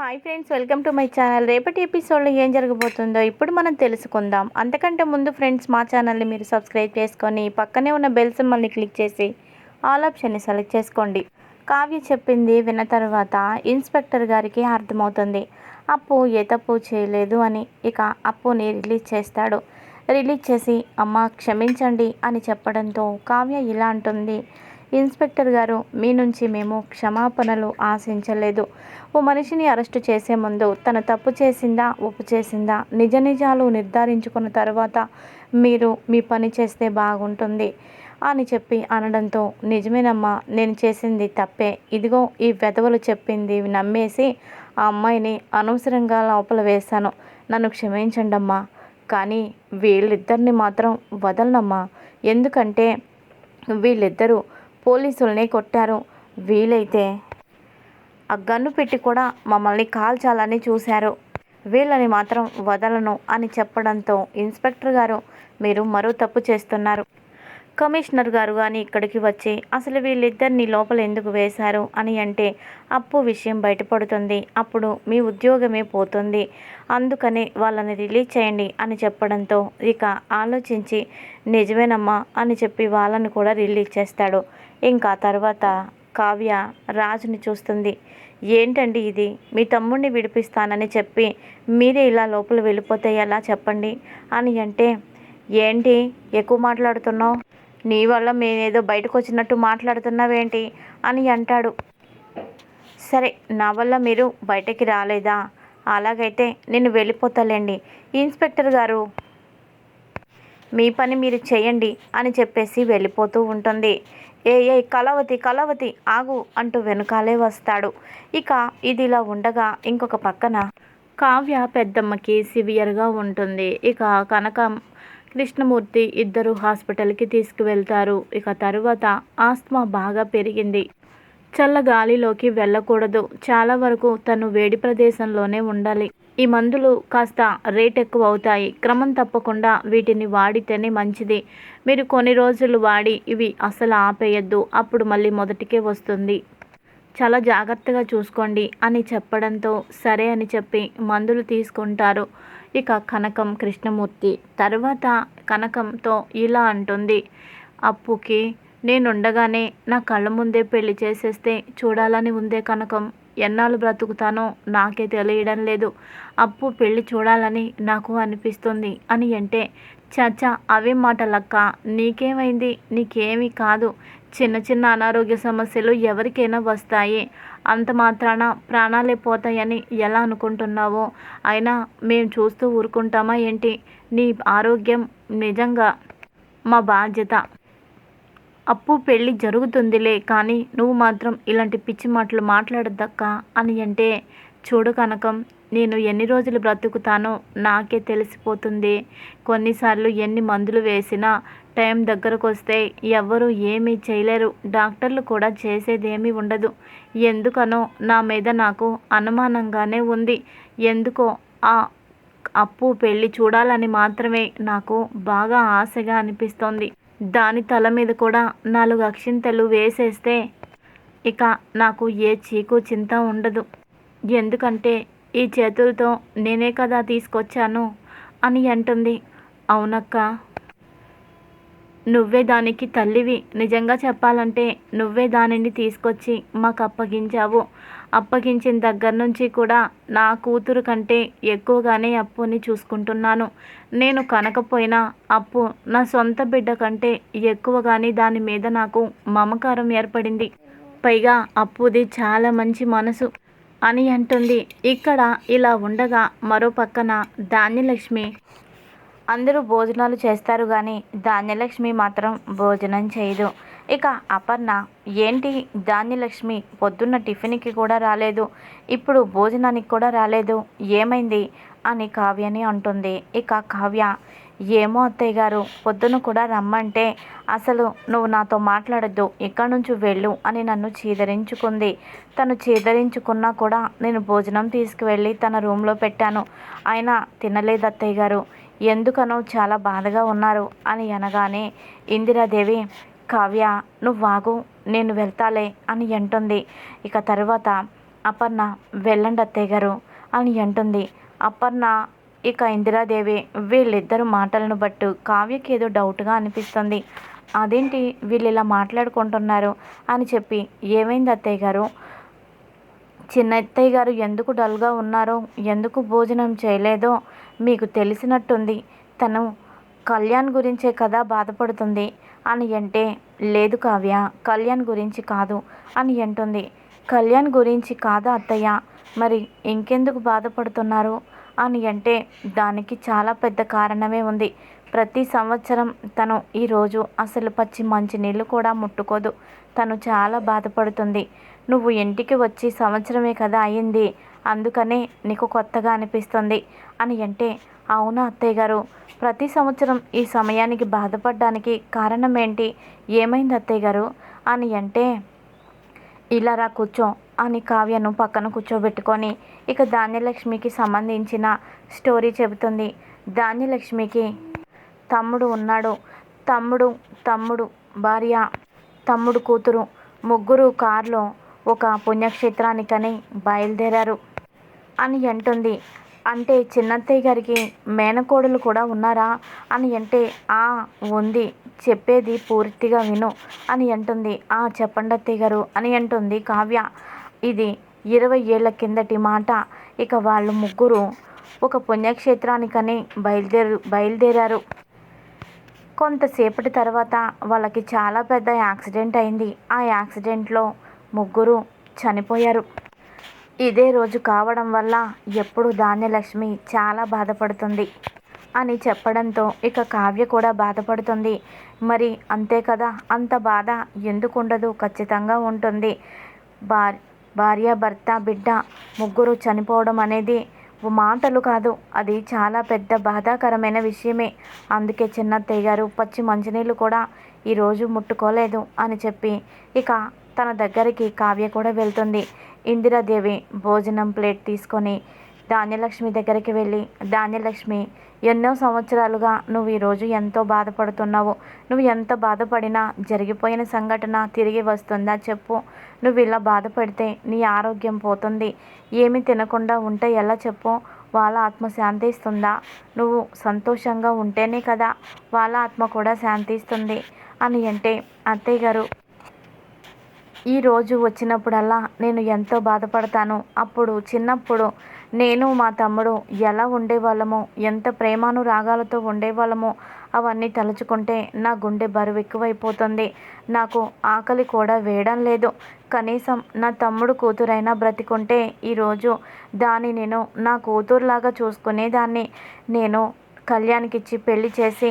Hi friends welcome to my channel. రేపటి ఎపిసోడ్లో ఏం జరగబోతుందో ఇప్పుడు మనం తెలుసుకుందాం. అంతకంటే ముందు ఫ్రెండ్స్ మా ఛానల్ని మీరు సబ్స్క్రైబ్ చేసుకొని పక్కనే ఉన్న బెల్ సింబల్ని క్లిక్ చేసి ఆల్ ఆప్షన్ని సెలెక్ట్ చేసుకోండి. కావ్య చెప్పింది విన్న తర్వాత ఇన్స్పెక్టర్ గారికి అర్థమవుతుంది. అప్పు ఏ తప్పు చేయలేదు అని. ఇక అప్పుని రిలీజ్ చేస్తాడు. రిలీజ్ చేసి అమ్మ క్షమించండి అని చెప్పడంతో కావ్య ఇలా అంటుంది. ఇన్స్పెక్టర్ గారు మీ నుంచి మేము క్షమాపణలు ఆశించలేదు. ఓ మనిషిని అరెస్టు చేసే ముందు తన తప్పు చేసిందా ఒప్పు చేసిందా నిజ నిజాలు నిర్ధారించుకున్న తర్వాత మీరు మీ పని చేస్తే బాగుంటుంది అని చెప్పి అనడంతో నిజమేనమ్మా నేను చేసింది తప్పే. ఇదిగో ఈ వెధవలు చెప్పింది నమ్మేసి ఆ అమ్మాయిని అనవసరంగా లోపల వేశాను. నన్ను క్షమించండి అమ్మా కానీ వీళ్ళిద్దరిని మాత్రం వదలనమ్మా. ఎందుకంటే వీళ్ళిద్దరూ పోలీసుల్ని కొట్టారు. వీలైతే ఆ గన్ను పెట్టి కూడా మమ్మల్ని కాల్చాలని చూశారు. వీళ్ళని మాత్రం వదలను అని చెప్పడంతో ఇన్స్పెక్టర్ గారు మీరు మరో తప్పు చేస్తున్నారు. కమిషనర్ గారు కానీ ఇక్కడికి వచ్చి అసలు వీళ్ళిద్దరిని లోపల ఎందుకు వేశారు? అని అంటే అప్పు విషయం బయటపడుతుంది. అప్పుడు మీ ఉద్యోగమే పోతుంది. అందుకనే వాళ్ళని రిలీజ్ చేయండి అని చెప్పడంతో ఇక ఆలోచించి నిజమేనమ్మా అని చెప్పి వాళ్ళని కూడా రిలీజ్ చేస్తాడు. ఇంకా తర్వాత కావ్య రాజుని చూస్తుంది. ఏంటండి ఇది? మీ తమ్ముడిని విడిపిస్తానని చెప్పి మీరే ఇలా లోపల వెళ్ళిపోతే ఎలా చెప్పండి? అని అంటే ఏంటి? ఎక్కువ మాట్లాడుతున్నావు? నీ వల్ల మేమేదో బయటకు వచ్చినట్టు మాట్లాడుతున్నావేంటి అని అంటాడు. సరే నా వల్ల మీరు బయటకి రాలేదా? అలాగైతే నేను వెళ్ళిపోతాలేండి. ఇన్స్పెక్టర్ గారు మీ పని మీరు చేయండి అని చెప్పేసి వెళ్ళిపోతూ ఉంటుంది. ఏ ఏ కలవతి కలవతి ఆగు అంటూ వెనుకాలే వస్తాడు. ఇక ఇది ఇలా ఉండగా ఇంకొక పక్కన కావ్య పెద్దమ్మకి సివియర్గా ఉంటుంది. ఇక కనకం కృష్ణమూర్తి ఇద్దరు హాస్పిటల్కి తీసుకువెళ్తారు. ఇక తరువాత ఆస్మా బాగా పెరిగింది. చల్ల గాలిలోకి వెళ్ళకూడదు. చాలా వరకు తను వేడి ప్రదేశంలోనే ఉండాలి. ఈ మందులు కాస్త రేట్ ఎక్కువ అవుతాయి క్రమం తప్పకుండా వీటిని వాడితేనే మంచిది. మీరు కొన్ని రోజులు వాడి ఇవి అసలు ఆపేయద్దు. అప్పుడు మళ్ళీ మొదటికే వస్తుంది. చాలా జాగ్రత్తగా చూసుకోండి అని చెప్పడంతో సరే అని చెప్పి మందులు తీసుకుంటారు. ఇక కనకం కృష్ణమూర్తి తర్వాత కనకంతో ఇలా అంటుంది. అప్పుకి నేనుండగానే నా కళ్ళ ముందే పెళ్ళి చేసేస్తే చూడాలని ఉందే కనకం. ఎన్నాళ్ళు బ్రతుకుతానో నాకే తెలియడం లేదు. అప్పు పెళ్ళి చూడాలని నాకు అనిపిస్తుంది అని అంటే చచ్చా అవే మాటలక్క. నీకేమైంది? నీకేమీ కాదు. చిన్న చిన్న అనారోగ్య సమస్యలు ఎవరికైనా వస్తాయి. అంత మాత్రాన ప్రాణాలే పోతాయని ఎలా అనుకుంటున్నావో? అయినా మేము చూస్తూ ఊరుకుంటామా ఏంటి? నీ ఆరోగ్యం నిజంగా మా బాధ్యత. అప్పు పెళ్ళి జరుగుతుందిలే కానీ నువ్వు మాత్రం ఇలాంటి పిచ్చి మాటలు మాట్లాడద్దక్క అని అంటే చూడు కనకం నేను ఎన్ని రోజులు బ్రతుకుతానో నాకే తెలిసిపోతుంది. కొన్నిసార్లు ఎన్ని మందులు వేసినా టైం దగ్గరకు వస్తే ఎవ్వరూ ఏమీ చేయలేరు. డాక్టర్లు కూడా చేసేదేమీ ఉండదు. ఎందుకనో నా మీద నాకు అనుమానంగానే ఉంది. ఎందుకో ఆ అప్పు పెళ్ళి చూడాలని మాత్రమే నాకు బాగా ఆశగా అనిపిస్తోంది. దాని తల మీద కూడా నాలుగు అక్షింతలు వేసేస్తే ఇక నాకు ఏ చీకు చింత ఉండదు. ఎందుకంటే ఈ చేతులతో నేనే కదా తీసుకొచ్చాను అని అంటుంది. అవునక్క? నువ్వే దానికి తల్లివి. నిజంగా చెప్పాలంటే నువ్వే దానిని తీసుకొచ్చి మాకు అప్పగించావు. అప్పగించిన దగ్గర నుంచి కూడా నా కూతురు కంటే ఎక్కువగానే అప్పుని చూసుకుంటున్నాను. నేను కనకపోయినా అప్పు నా సొంత బిడ్డ కంటే ఎక్కువగానే దాని మీద నాకు మమకారం ఏర్పడింది. పైగా అప్పుది చాలా మంచి మనసు అని అంటుంది. ఇక్కడ ఇలా ఉండగా మరో పక్కన ధాన్యలక్ష్మి అందరూ భోజనాలు చేస్తారు కానీ ధాన్యలక్ష్మి మాత్రం భోజనం చేయదు. ఇక అపర్ణ ఏంటి? ధాన్యలక్ష్మి పొద్దున్న టిఫిన్కి కూడా రాలేదు. ఇప్పుడు భోజనానికి కూడా రాలేదు. ఏమైంది? అని కావ్యని అంటుంది. ఇక కావ్య ఏమో అత్తయ్య గారు పొద్దున కూడా రమ్మంటే అసలు నువ్వు నాతో మాట్లాడద్దు. ఇక్కడి నుంచి వెళ్ళు అని నన్ను చీదరించుకుంది. తను చీదరించుకున్నా కూడా నేను భోజనం తీసుకువెళ్ళి తన రూమ్లో పెట్టాను. అయినా తినలేదు అత్తయ్య గారు. ఎందుకనో చాలా బాధగా ఉన్నారు అని అనగానే ఇందిరాదేవి కావ్య నువ్వు వాగు నేను వెళ్తాలే అని అంటుంది. ఇక తర్వాత అపర్ణ వెళ్ళండి అత్తయ్య గారు అని అంటుంది. అపర్ణ ఇక ఇందిరాదేవి వీళ్ళిద్దరు మాటలను బట్టు కావ్యకి ఏదో డౌట్గా అనిపిస్తుంది. అదేంటి వీళ్ళు ఇలా మాట్లాడుకుంటున్నారు అని చెప్పి ఏమైంది అత్తయ్య గారు? చిన్నత్తయ్య గారు ఎందుకు డల్గా ఉన్నారో ఎందుకు భోజనం చేయలేదో మీకు తెలిసినట్టుంది. తను కళ్యాణ్ గురించే కదా బాధపడుతుంది. అని అంటే లేదు కావ్య కళ్యాణ్ గురించి కాదు అని అంటుంది. కళ్యాణ్ గురించి కాదా అత్తయ్య? మరి ఇంకెందుకు బాధపడుతున్నారు? అని అంటే దానికి చాలా పెద్ద కారణమే ఉంది. ప్రతి సంవత్సరం తను ఈరోజు అసలు పచ్చి మంచినీళ్ళు కూడా ముట్టుకోదు. తను చాలా బాధపడుతుంది. నువ్వు ఇంటికి వచ్చి సంవత్సరమే కదా అయింది అందుకనే నీకు కొత్తగా అనిపిస్తుంది అని అంటే అవునా అత్తయ్య గారు? ప్రతి సంవత్సరం ఈ సమయానికి బాధపడడానికి కారణం ఏంటి ఏమైంది అత్తయ్య గారు? అని అంటే ఇలా రా కూర్చో అని కావ్యను పక్కన కూర్చోబెట్టుకొని ఇక ధాన్యలక్ష్మికి సంబంధించిన స్టోరీ చెబుతుంది. ధాన్యలక్ష్మికి తమ్ముడు ఉన్నాడు. తమ్ముడు తమ్ముడు భార్య తమ్ముడు కూతురు ముగ్గురు కారులో ఒక పుణ్యక్షేత్రానికని బయలుదేరారు. అని అంటుంది. అంటే చిన్నత్తయ్య గారికి మేనకోడలు కూడా ఉన్నారా? అని అంటే ఆ ఉంది. చెప్పేది పూర్తిగా విను అని అంటుంది. ఆ చెప్పండి అత్తయ్య గారు అని అంటుంది కావ్య. ఇది ఇరవై ఏళ్ళ కిందటి మాట. ఇక వాళ్ళు ముగ్గురు ఒక పుణ్యక్షేత్రానికని బయలుదేరు బయలుదేరారు. కొంతసేపటి తర్వాత వాళ్ళకి చాలా పెద్ద యాక్సిడెంట్ అయింది. ఆ యాక్సిడెంట్లో ముగ్గురు చనిపోయారు. ఇదే రోజు కావడం వల్ల ఎప్పుడు ధాన్యలక్ష్మి చాలా బాధపడుతుంది అని చెప్పడంతో ఇక కావ్య కూడా బాధపడుతుంది. మరి అంతే కదా అంత బాధ ఎందుకు ఉండదు ఖచ్చితంగా ఉంటుంది. భార్ భార్య భర్త బిడ్డ ముగ్గురు చనిపోవడం అనేది మాటలు కాదు. అది చాలా పెద్ద బాధాకరమైన విషయమే. అందుకే చిన్నత్తయ్య గారు పచ్చి మంచినీళ్ళు కూడా ఈరోజు ముట్టుకోలేదు అని చెప్పి ఇక తన దగ్గరికి కావ్య కూడా వెళ్తుంది. ఇందిరాదేవి భోజనం ప్లేట్ తీసుకొని ధాన్యలక్ష్మి దగ్గరికి వెళ్ళి ధాన్యలక్ష్మి ఎన్నో సంవత్సరాలుగా నువ్వు ఈరోజు ఎంతో బాధపడుతున్నావు. నువ్వు ఎంత బాధపడినా జరిగిపోయిన సంఘటన తిరిగి వస్తుందా చెప్పు. నువ్వు ఇలా బాధపడితే నీ ఆరోగ్యం పోతుంది. ఏమి తినకుండా ఉంటే ఎలా చెప్పు. వాళ్ళ ఆత్మ శాంతిస్తుందా నువ్వు సంతోషంగా ఉంటేనే కదా వాళ్ళ ఆత్మ కూడా శాంతిస్తుంది అని అంటే అత్తయ్య గారు ఈరోజు వచ్చినప్పుడల్లా నేను ఎంతో బాధపడతాను. అప్పుడు చిన్నప్పుడు నేను మా తమ్ముడు ఎలా ఉండేవాళ్ళమో ఎంత ప్రేమానురాగాలతో ఉండేవాళ్ళమో అవన్నీ తలుచుకుంటే నా గుండె బరువు ఎక్కువైపోతుంది నాకు ఆకలి కూడా వేయడం లేదు. కనీసం నా తమ్ముడు కూతురైనా బ్రతికుంటే ఈరోజు దాన్ని నేను నా కూతురులాగా చూసుకునేదాన్ని. నేను కళ్యాణ్కిచ్చి పెళ్ళి చేసి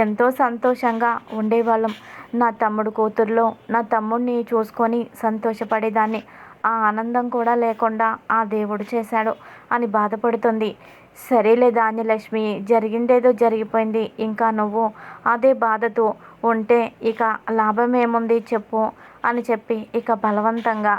ఎంతో సంతోషంగా ఉండేవాళ్ళం. నా తమ్ముడు కూతుర్లో నా తమ్ముడిని చూసుకొని సంతోషపడేదాన్ని. ఆ ఆనందం కూడా లేకుండా ఆ దేవుడు చేశాడు అని బాధపడుతుంది. సరేలే ధాన్యలక్ష్మి జరిగిందేదో జరిగిపోయింది. ఇంకా నువ్వు అదే బాధతో ఉంటే ఇక లాభం ఏముంది చెప్పు అని చెప్పి ఇక బలవంతంగా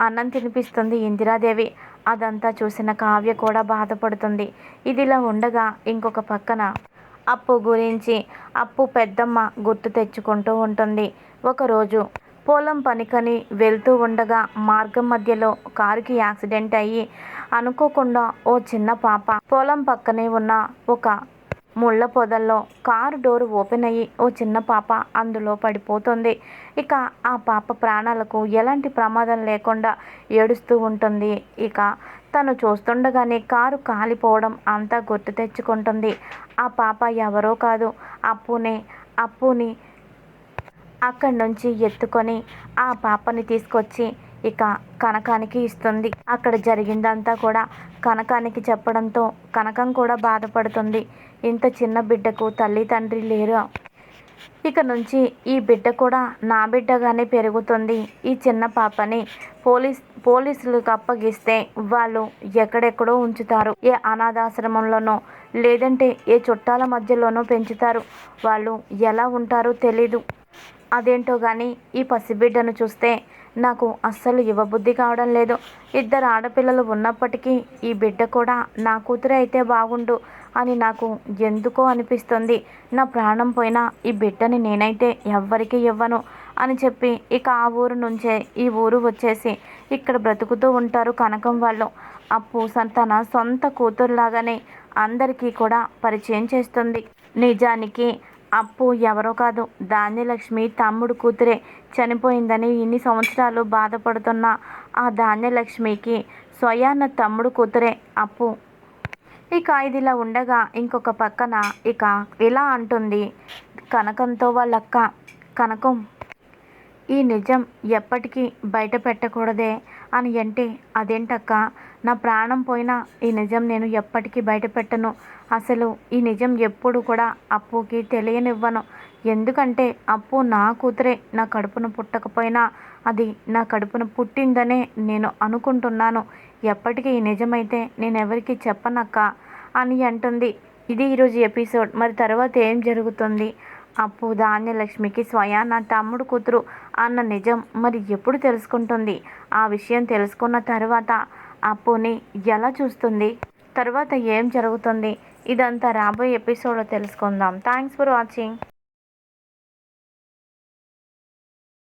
అన్నం తినిపిస్తుంది ఇందిరాదేవి. అదంతా చూసిన కావ్య కూడా బాధపడుతుంది. ఇదిలా ఉండగా ఇంకొక పక్కన అప్పు గురించి అప్పు పెద్దమ్మ గుర్తు తెచ్చుకుంటూ ఉంటుంది. ఒకరోజు పొలం పనికని వెళ్తూ ఉండగా మార్గం మధ్యలో కారుకి యాక్సిడెంట్ అయ్యి అనుకోకుండా ఓ చిన్న పాప పొలం పక్కనే ఉన్న ఒక ముళ్ళ పొదల్లో కారు డోరు ఓపెన్ అయ్యి ఓ చిన్న పాప అందులో పడిపోతుంది. ఇక ఆ పాప ప్రాణాలకు ఎలాంటి ప్రమాదం లేకుండా ఏడుస్తూ ఉంటుంది. ఇక తను చూస్తుండగానే కారు కాలిపోవడం అంతా గుర్తు తెచ్చుకుంటుంది. ఆ పాప ఎవరో కాదు. అప్పునే అప్పుని అక్కడి నుంచి ఎత్తుకొని ఆ పాపని తీసుకొచ్చి ఇక కనకానికి ఇస్తుంది. అక్కడ జరిగిందంతా కూడా కనకానికి చెప్పడంతో కనకం కూడా బాధపడుతుంది. ఇంత చిన్న బిడ్డకు తల్లి తండ్రి లేరు. ఇక నుంచి ఈ బిడ్డ కూడా నా బిడ్డగానే పెరుగుతుంది. ఈ చిన్న పాపని పోలీస్ పోలీసులకు అప్పగిస్తే వాళ్ళు ఎక్కడెక్కడో ఉంచుతారు. ఏ అనాథాశ్రమంలోనో లేదంటే ఏ చుట్టాల మధ్యలోనో పెంచుతారు. వాళ్ళు ఎలా ఉంటారో తెలీదు. అదేంటో కానీ ఈ పసిబిడ్డను చూస్తే నాకు అస్సలు ఇవ్వబుద్ధి కావడం లేదు. ఇద్దరు ఆడపిల్లలు ఉన్నప్పటికీ ఈ బిడ్డ కూడా నా కూతురే అయితే బాగుండు అని నాకు ఎందుకో అనిపిస్తుంది. నా ప్రాణం పోయినా ఈ బిడ్డని నేనైతే ఎవ్వరికీ ఇవ్వను అని చెప్పి ఇక ఆ ఊరు నుంచే ఈ ఊరు వచ్చేసి ఇక్కడ బ్రతుకుతూ ఉంటారు కనకం వాళ్ళు. అప్పు స- తన సొంత కూతురులాగానే అందరికీ కూడా పరిచయం చేస్తుంది. నిజానికి అప్పు ఎవరో కాదు. ధాన్యలక్ష్మి తమ్ముడు కూతురే. చనిపోయిందని ఇన్ని సంవత్సరాలు బాధపడుతున్న ఆ ధాన్యలక్ష్మికి స్వయాన తమ్ముడు కూతురే. అప్పు. ఇక ఇదిలా ఉండగా ఇంకొక పక్కన ఇక ఇలా అంటుంది కనకంతో వాళ్ళక్క. కనకం ఈ నిజం ఎప్పటికీ బయట పెట్టకూడదే. అని అంటే అదేంటక్క? నా ప్రాణం పోయినా ఈ నిజం నేను ఎప్పటికీ బయటపెట్టను. అసలు ఈ నిజం ఎప్పుడు కూడా అప్పుకి తెలియనివ్వను. ఎందుకంటే అప్పు నా కూతురే. నా కడుపున పుట్టకపోయినా అది నా కడుపున పుట్టిందనే నేను అనుకుంటున్నాను. ఎప్పటికీ ఈ నిజమైతే నేను ఎవరికి చెప్పనక్క? అని అంటుంది. ఇది ఈరోజు ఎపిసోడ్. మరి తర్వాత ఏం జరుగుతుంది? అప్పు ధాన్యలక్ష్మికి నా తమ్ముడు కూతురు అన్న నిజం మరి ఎప్పుడు తెలుసుకుంటుంది? ఆ విషయం తెలుసుకున్న తర్వాత అప్పుని ఎలా చూస్తుంది? తర్వాత ఏం జరుగుతుంది? ఇదంతా రాబోయే ఎపిసోడ్లో తెలుసుకుందాం. Thanks for watching